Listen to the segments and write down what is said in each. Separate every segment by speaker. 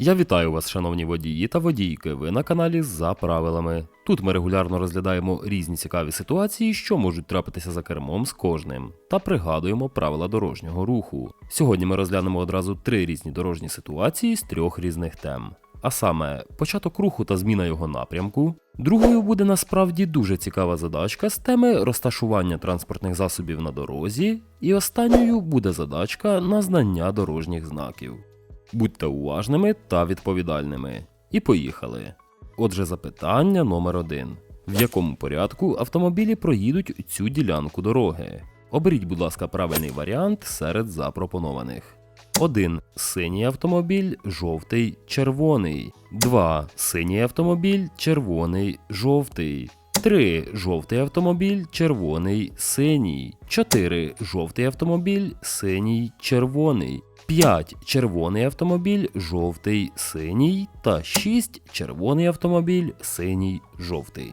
Speaker 1: Я вітаю вас, шановні водії та водійки. Ви на каналі за правилами. Тут ми регулярно розглядаємо різні цікаві ситуації, що можуть трапитися за кермом з кожним, та пригадуємо правила дорожнього руху. Сьогодні ми розглянемо одразу три різні дорожні ситуації з трьох різних тем. А саме початок руху та зміна його напрямку. Другою буде насправді дуже цікава задачка з теми розташування транспортних засобів на дорозі. І останньою буде задачка на знання дорожніх знаків. Будьте уважними та відповідальними. І поїхали. Отже, запитання номер один: в якому порядку автомобілі проїдуть цю ділянку дороги? Оберіть, будь ласка, правильний варіант серед запропонованих. 1. Синій автомобіль, жовтий, червоний. 2. Синій автомобіль, червоний, жовтий. 3. Жовтий автомобіль, червоний, синій. 4. Жовтий автомобіль, синій, червоний. 5. Червоний автомобіль, жовтий, синій. Та 6. Червоний автомобіль, синій, жовтий.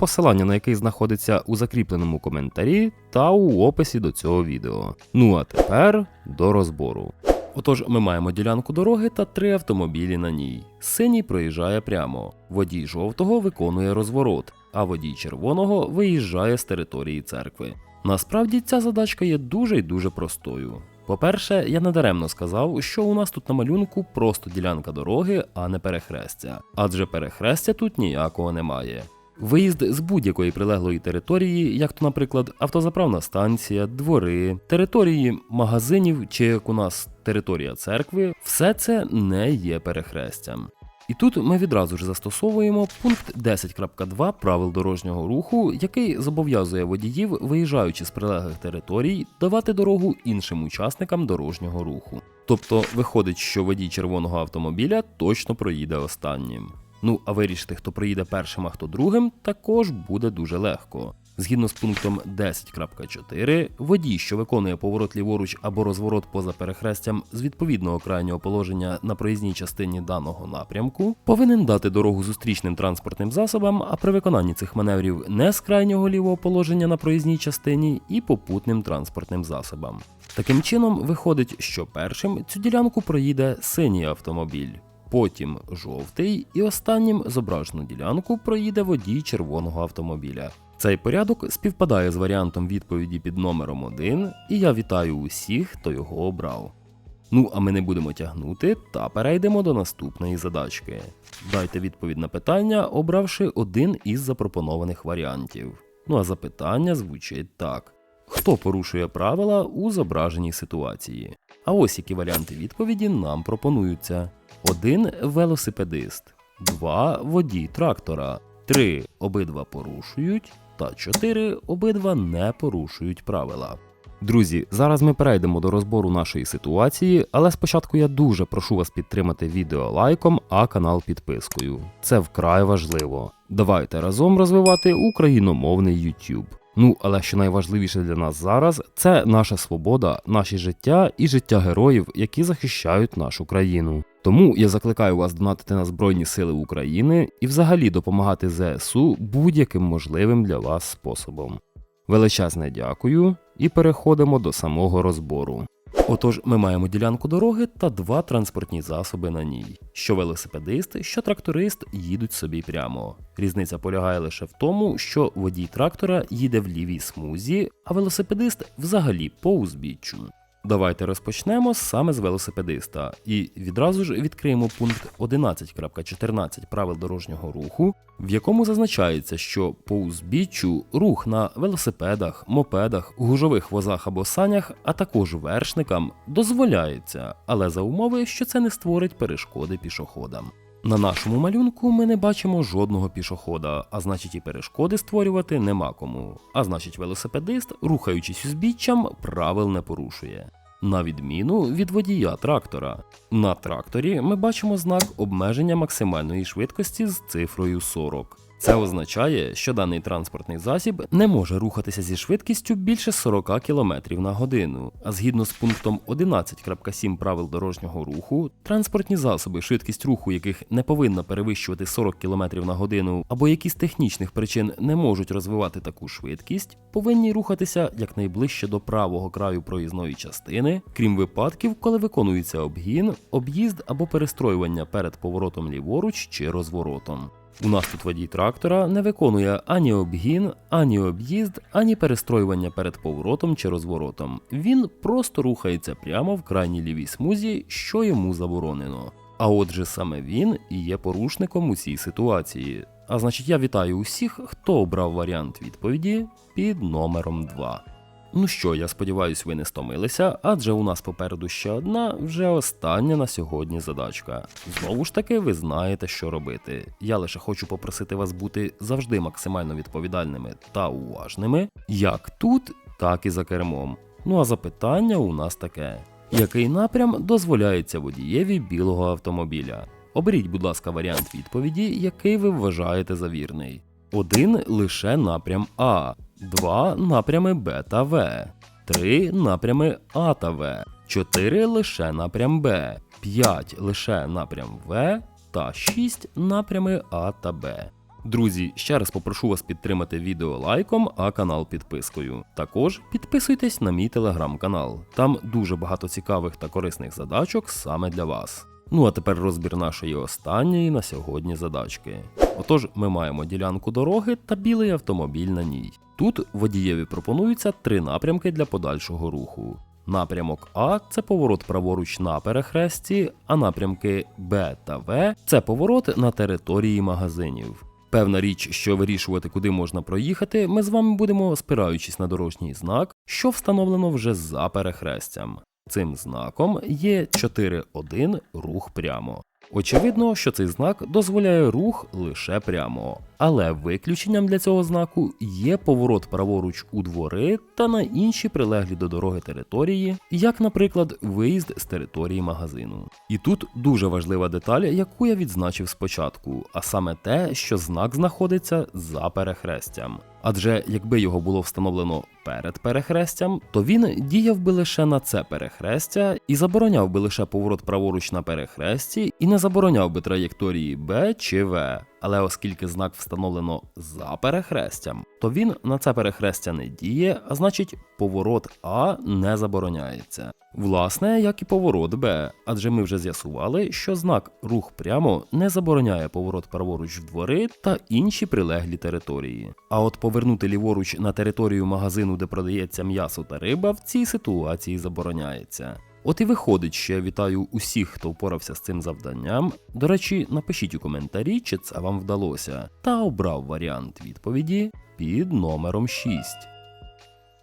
Speaker 1: посилання на який знаходиться у закріпленому коментарі та у описі до цього відео. Ну а тепер до розбору. Отож, ми маємо ділянку дороги та три автомобілі на ній. Синій проїжджає прямо, водій жовтого виконує розворот, а водій червоного виїжджає з території церкви. Насправді ця задачка є дуже й дуже простою. По-перше, я недаремно сказав, що у нас тут на малюнку просто ділянка дороги, а не перехрестя, адже перехрестя тут ніякого немає. Виїзд з будь-якої прилеглої території, як то, наприклад, автозаправна станція, двори, території магазинів чи як у нас територія церкви, все це не є перехрестям. І тут ми відразу ж застосовуємо пункт 10.2 правил дорожнього руху, який зобов'язує водіїв, виїжджаючи з прилеглих територій, давати дорогу іншим учасникам дорожнього руху. Тобто виходить, що водій червоного автомобіля точно проїде останнім. Ну а вирішити, хто приїде першим, а хто другим, також буде дуже легко. Згідно з пунктом 10.4, водій, що виконує поворот ліворуч або розворот поза перехрестям з відповідного крайнього положення на проїзній частині даного напрямку, повинен дати дорогу зустрічним транспортним засобам, а при виконанні цих маневрів не з крайнього лівого положення на проїзній частині і попутним транспортним засобам. Таким чином, виходить, що першим цю ділянку проїде синій автомобіль потім жовтий, і останнім зображену ділянку проїде водій червоного автомобіля. Цей порядок співпадає з варіантом відповіді під номером 1, і я вітаю усіх, хто його обрав. Ну, а ми не будемо тягнути та перейдемо до наступної задачки. Дайте відповідь на питання, обравши один із запропонованих варіантів. Ну а запитання звучить так: хто порушує правила у зображеній ситуації? А ось які варіанти відповіді нам пропонуються. 1 велосипедист, 2 водій трактора, 3 обидва порушують, та 4 обидва не порушують правила. Друзі, зараз ми перейдемо до розбору нашої ситуації, але спочатку я дуже прошу вас підтримати відео лайком, а канал підпискою. Це вкрай важливо. Давайте разом розвивати україномовний YouTube. Ну, але що найважливіше для нас зараз, це наша свобода, наші життя і життя героїв, які захищають нашу країну. Тому я закликаю вас донатити на Збройні Сили України і взагалі допомагати ЗСУ будь-яким можливим для вас способом. Величезне дякую і переходимо до самого розбору. Отож, ми маємо ділянку дороги та два транспортні засоби на ній. Що велосипедист, що тракторист їдуть собі прямо. Різниця полягає лише в тому, що водій трактора їде в лівій смузі, а велосипедист взагалі по узбіччю. Давайте розпочнемо саме з велосипедиста і відразу ж відкриємо пункт 11.14 правил дорожнього руху, в якому зазначається, що по узбіччю рух на велосипедах, мопедах, гужових возах або санях, а також вершникам дозволяється, але за умови, що це не створить перешкоди пішоходам. На нашому малюнку ми не бачимо жодного пішохода, а значить і перешкоди створювати нема кому. А значить, велосипедист, рухаючись узбіччям, правил не порушує. На відміну від водія трактора. На тракторі ми бачимо знак обмеження максимальної швидкості з цифрою 40. Це означає, що даний транспортний засіб не може рухатися зі швидкістю більше 40 км на годину. А згідно з пунктом 11.7 правил дорожнього руху, транспортні засоби, швидкість руху яких не повинна перевищувати 40 км на годину, або які з технічних причин не можуть розвивати таку швидкість, повинні рухатися якнайближче до правого краю проїзної частини, крім випадків, коли виконується обгін, об'їзд або перестроювання перед поворотом ліворуч чи розворотом. У нас тут водій трактора не виконує ані обгін, ані об'їзд, ані перестроювання перед поворотом чи розворотом. Він просто рухається прямо в крайній лівій смузі, що йому заборонено. А отже, саме він і є порушником у цій ситуації. А значить, я вітаю усіх, хто обрав варіант відповіді під номером 2. Ну що, я сподіваюся, ви не стомилися, адже у нас попереду ще одна, вже остання на сьогодні задачка. Знову ж таки, ви знаєте, що робити. Я лише хочу попросити вас бути завжди максимально відповідальними та уважними, як тут, так і за кермом. Ну а запитання у нас таке: який напрям дозволяється водієві білого автомобіля? Оберіть, будь ласка, варіант відповіді, який ви вважаєте за вірний. Один лише напрям А, два напрями Б та В, три напрями А та В, чотири лише напрям Б, п'ять лише напрям В та шість напрями А та Б. Друзі, ще раз попрошу вас підтримати відео лайком, а канал підпискою. Також підписуйтесь на мій телеграм-канал. Там дуже багато цікавих та корисних задачок саме для вас. Ну а тепер розбір нашої останньої на сьогодні задачки. Отож, ми маємо ділянку дороги та білий автомобіль на ній. Тут водієві пропонуються три напрямки для подальшого руху. Напрямок А це поворот праворуч на перехресті, а напрямки Б та В це поворот на території магазинів. Певна річ, що вирішувати, куди можна проїхати, ми з вами будемо спираючись на дорожній знак, що встановлено вже за перехрестям. Цим знаком є 4.1 рух прямо. Очевидно, що цей знак дозволяє рух лише прямо, але виключенням для цього знаку є поворот праворуч у двори та на інші прилеглі до дороги території, як, наприклад, виїзд з території магазину. І тут дуже важлива деталь, яку я відзначив спочатку, а саме те, що знак знаходиться за перехрестям. Адже якби його було встановлено перед перехрестям, то він діяв би лише на це перехрестя і забороняв би лише поворот праворуч на перехресті, і не забороняв би траєкторії Б чи В. Але оскільки знак встановлено за перехрестям, то він на це перехрестя не діє, а значить поворот А не забороняється. Власне, як і поворот Б, адже ми вже з'ясували, що знак рух прямо не забороняє поворот праворуч в двори та інші прилеглі території. А от повернути ліворуч на територію магазину, де продається м'ясо та риба, в цій ситуації забороняється. От і виходить, що я вітаю усіх, хто впорався з цим завданням. До речі, напишіть у коментарі, чи це вам вдалося, та обрав варіант відповіді під номером 6.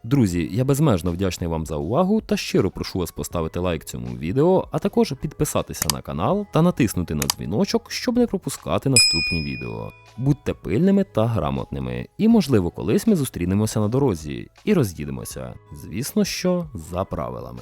Speaker 1: Друзі, я безмежно вдячний вам за увагу та щиро прошу вас поставити лайк цьому відео, а також підписатися на канал та натиснути на дзвіночок, щоб не пропускати наступні відео. Будьте пильними та грамотними, і, можливо, колись ми зустрінемося на дорозі і роз'їдемося. Звісно, що за правилами.